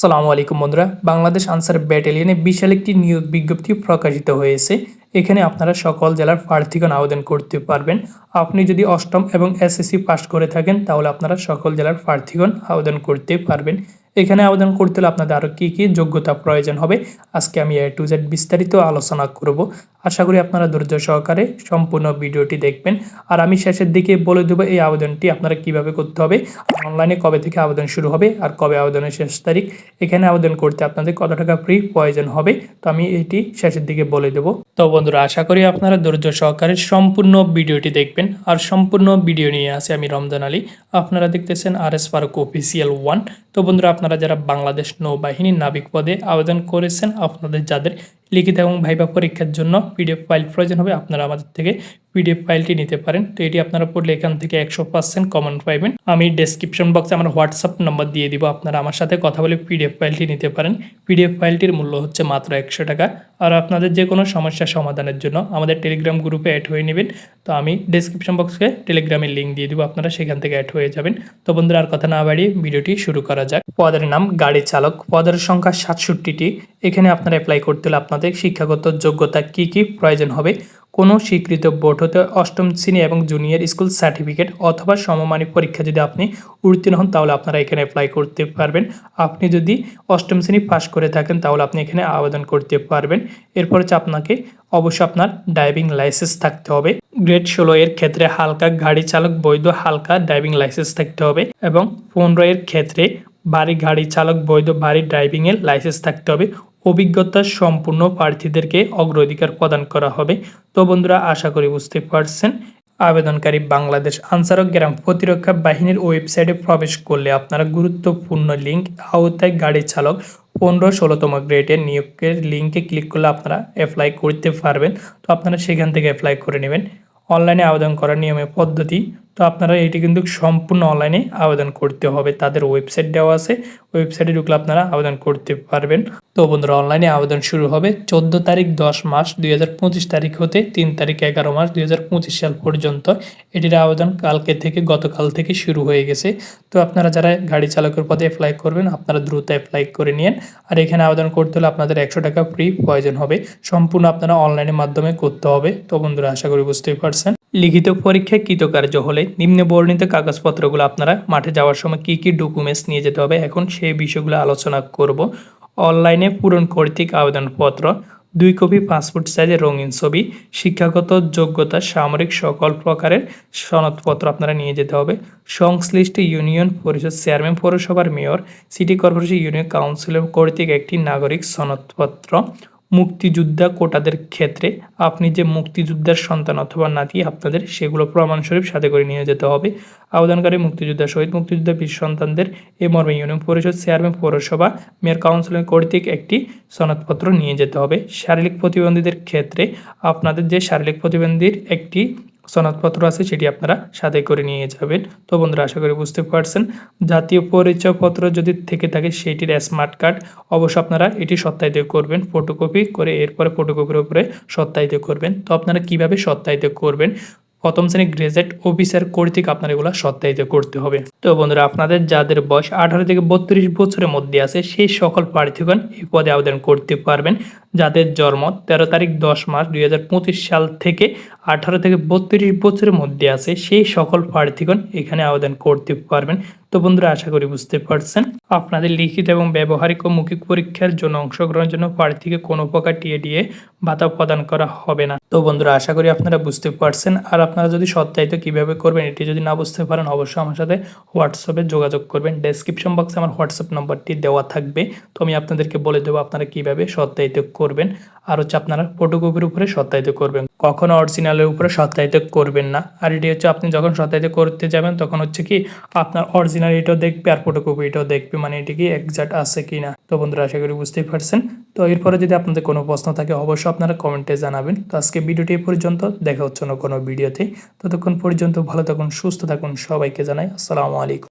আসসালামু আলাইকুম বন্ধুরা। বাংলাদেশ আনসার ব্যাটালিয়নে বিশাল একটি নিয়োগ বিজ্ঞপ্তি প্রকাশিত হয়েছে। এখানে আপনারা সকল জেলার প্রার্থীগণ আবেদন করতে পারবেন। আপনি যদি অষ্টম এবং এসএসসি পাস করে থাকেন, তাহলে আপনারা সকল জেলার প্রার্থীগণ আবেদন করতে পারবেন। এখানে আবেদন করতে হলে আপনাদের আরও কী কী যোগ্যতা প্রয়োজন হবে, আজকে আমি এ টু জেড বিস্তারিত আলোচনা করব। আশা করি আপনারা ধৈর্য সহকারে সম্পূর্ণ ভিডিওটি দেখবেন। আর আমি শেষের দিকে বলে দেবো এই আবেদনটি আপনারা কীভাবে করতে হবে, অনলাইনে কবে থেকে আবেদন শুরু হবে আর কবে আবেদনের শেষ তারিখ। এখানে আবেদন করতে আপনাদের কত টাকা ফ্রি প্রয়োজন হবে, তো আমি এটি শেষের দিকে বলে দেবো। তো বন্ধুরা, আশা করি আপনারা ধৈর্য সহকারে সম্পূর্ণ ভিডিওটি দেখবেন। আর সম্পূর্ণ ভিডিও নিয়ে আসে আমি রমজান আলী। আপনারা দেখতেছেন R S park official one. তো বন্ধুরা, আপনারা যারা বাংলাদেশ নৌবাহিনীর নাবিক পদে আবেদন করেছেন, আপনাদের যাদের লিখিত এবং ভাইবা পরীক্ষার জন্য পিডিএফ ফাইল প্রয়োজন হবে। আপনারা আমাদের থেকে পিডিএফ ফাইলটি নিতে পারেন। তো এটি আপনারা পড়লে এখান থেকে একশো পার্সেন্ট কমন পাইবেন। আমি ডেসক্রিপশন বক্সে আমার হোয়াটসঅ্যাপ নম্বর দিয়ে দিব। আপনারা আমার সাথে কথা বলে পিডিএফ ফাইলটি নিতে পারেন। পিডিএফ ফাইলটির মূল্য হচ্ছে মাত্র একশো টাকা। আর আপনাদের যে কোনো সমস্যা সমাধানের জন্য আমাদের টেলিগ্রাম গ্রুপে অ্যাড হয়ে নেবেন। তো আমি ডেসক্রিপশন বক্সে টেলিগ্রামের লিঙ্ক দিয়ে দিব। আপনারা সেখান থেকে অ্যাড হয়ে যাবেন। তো বন্ধুরা, আর কথা না বাড়িয়ে ভিডিওটি শুরু করা যাক। পদের নাম গাড়ি চালক। পদের সংখ্যা সাতষট্টিটি। এখানে আপনারা অ্যাপ্লাই করতে হলে আপনাদের শিক্ষাগত যোগ্যতা কি কি প্রয়োজন হবে? কোনো স্বীকৃত বোর্ড হতে অষ্টম শ্রেণি এবং জুনিয়র স্কুল সার্টিফিকেট অথবা সমমানিক পরীক্ষা যদি আপনি উত্তীর্ণ হন, তাহলে আপনারা এখানে অ্যাপ্লাই করতে পারবেন। আপনি যদি অষ্টম শ্রেণি পাশ করে থাকেন, তাহলে আপনি এখানে আবেদন করতে পারবেন। এরপর হচ্ছে আপনাকে অবশ্যই আপনার ড্রাইভিং লাইসেন্স থাকতে হবে। গ্রেড ষোলো এর ক্ষেত্রে হালকা গাড়ি চালক, বৈধ হালকা ড্রাইভিং লাইসেন্স থাকতে হবে এবং পনেরো এর ক্ষেত্রে বাড়ি গাড়ি চালক বৈধ বাড়ি ড্রাইভিংয়ের লাইসেন্স থাকতে হবে। অভিজ্ঞতা সম্পূর্ণ প্রার্থীদেরকে অগ্রাধিকার প্রদান করা হবে। তো বন্ধুরা, আশা করি বুঝতে পারছেন। আবেদনকারী বাংলাদেশ আনসারক গ্রাম প্রতিরক্ষা বাহিনীর ওয়েবসাইটে প্রবেশ করলে আপনারা গুরুত্বপূর্ণ লিঙ্ক, আওতায় গাড়ি চালক পনেরো ষোলোতম গ্রেডের নিয়োগের লিঙ্কে ক্লিক করলে আপনারা অ্যাপ্লাই করতে পারবেন। তো আপনারা সেখান থেকে অ্যাপ্লাই করে নেবেন। অনলাইনে আবেদন করার নিয়মের পদ্ধতি তো আপনারা এটি কিন্তু সম্পূর্ণ অনলাইনে আবেদন করতে হবে। তাদের ওয়েবসাইট দেওয়া আছে। ওয়েবসাইটে ঢুকলে আপনারা আবেদন করতে পারবেন। তো বন্ধুরা অনলাইনে আবেদন শুরু হবে চোদ্দ তারিখ, দশ মাস দুই হাজার পঁচিশ তারিখ হতে তিন তারিখ, এগারো মাস দুই হাজার পঁচিশ সাল পর্যন্ত। এটির আবেদন কালকে থেকে, গতকাল থেকে শুরু হয়ে গেছে। তো আপনারা যারা গাড়ি চালকের পদে অ্যাপ্লাই করবেন, আপনারা দ্রুত অ্যাপ্লাই করে নিন আর এখানে আবেদন করতে হলে আপনাদের একশো টাকা ফ্রি প্রয়োজন হবে। সম্পূর্ণ আপনারা অনলাইনের মাধ্যমে করতে হবে। তো বন্ধুরা, আশা করি বুঝতেই পারছেন। লিখিত পরীক্ষায় কৃতকার্য হলে নিম্নে বর্ণিত কাগজপত্রগুলো আপনারা মাঠে যাওয়ার সময় কি কী ডকুমেন্টস নিয়ে যেতে হবে? এখন সেই বিষয়গুলো আলোচনা করব। অনলাইনে পূরণ কর্তৃক আবেদনপত্র, দুই কপি পাসপোর্ট সাইজের রঙিন ছবি, শিক্ষাগত যোগ্যতা, সামরিক সকল প্রকারের সনদপত্র আপনারা নিয়ে যেতে হবে। সংশ্লিষ্ট ইউনিয়ন পরিষদ চেয়ারম্যান, পৌরসভার mayor, city corporation union councillor কর্তৃক একটি নাগরিক সনদপত্র মুক্তিযোদ্ধা কোটাদের ক্ষেত্রে আপনি যে মুক্তিযোদ্ধার সন্তান অথবা নাতি আপনাদের, সেগুলো প্রমাণস্বরূপ সাথে করে নিয়ে যেতে হবে। আবেদনকারী মুক্তিযোদ্ধা শহীদ মুক্তিযোদ্ধা বীর সন্তানদের এ মর্মে ইউনিয়ন পরিষদ চেয়ারম্যান পৌরসভা, মেয়র কাউন্সিলের কর্তৃক একটি সনদপত্র নিয়ে যেতে হবে। শারীরিক প্রতিবন্ধীদের ক্ষেত্রে আপনাদের যে শারীরিক প্রতিবন্ধীর একটি সনদপত্র আছে, সেটি আপনারা সাথে করে নিয়ে যাবেন। তো বন্ধুরা, আশা করি বুঝতে পারছেন। জাতীয় পরিচয় পত্র যদি থেকে থাকে, সেটির স্মার্ট কার্ড অবশ্য আপনারা এটি সত্যায়িত করবেন ফটোকপি করে এরপরে ফটোকপির উপরে সত্যায়িত করবেন। তো আপনারা কীভাবে সত্যায়িত করবেন? প্রথম শ্রেণির গ্রেজুয়েট অফিসার কর্তৃক আপনার এগুলো সত্যায়িত করতে হবে। তো বন্ধুরা, আপনাদের যাদের বয়স আঠারো থেকে বত্রিশ বছরের মধ্যে আছে, সেই সকল প্রার্থীগণ এই পদে আবেদন করতে পারবেন। যাদের জন্ম তেরো তারিখ দশ মাস দুই সাল থেকে আঠারো থেকে বত্রিশ বছরের মধ্যে আছে, সেই সকল প্রার্থীগণ এখানে আবেদন করতে পারবেন। তো বন্ধুরা, আশা করি বুঝতে পারছেন। আপনাদের লিখিত এবং ব্যবহারিক ও মৌখিক পরীক্ষার জন্য অংশগ্রহণের জন্য প্রার্থীকে কোনো প্রকার টিএ দিয়ে ভাতা প্রদান করা হবে না। তো বন্ধুরা, আশা করি আপনারা বুঝতে পারছেন। আর আপনারা যদি সত্যায়িত কীভাবে করবেন, এটি যদি না বুঝতে পারেন, অবশ্যই আমার সাথে হোয়াটসঅ্যাপে যোগাযোগ করবেন। ডেসক্রিপশন বক্সে আমার হোয়াটসঅ্যাপ নম্বরটি দেওয়া থাকবে। তো আমি আপনাদেরকে বলে দেবো আপনারা কীভাবে সত্যায়িত করবেন। আর হচ্ছে আপনারা ফটোকপির উপরে সত্যায়িত করবেন। কখনো অরিজিনালের উপরে সত্যায়িত করবেন না। আর এটি হচ্ছে, আপনি যখন সত্যায়িত করতে যাবেন, তখন হচ্ছে কি, আপনার অরিজিনাল এটাও দেখবে আর ফটোকপি এটাও দেখবে মানে এটি কি একজাক্ট আছে কি না? তো বন্ধুরা, আশা করি বুঝতেই পারছেন। তো এরপরে যদি আপনাদের কোনো প্রশ্ন থাকে, অবশ্যই আপনারা কমেন্টে জানাবেন। তো আজকে ভিডিওটি পর্যন্ত, দেখা হচ্ছে না কোনো ভিডিওতে। ততক্ষণ পর্যন্ত ভালো থাকুন, সুস্থ থাকুন, সবাইকে জানাই আসসালামু আলাইকুম।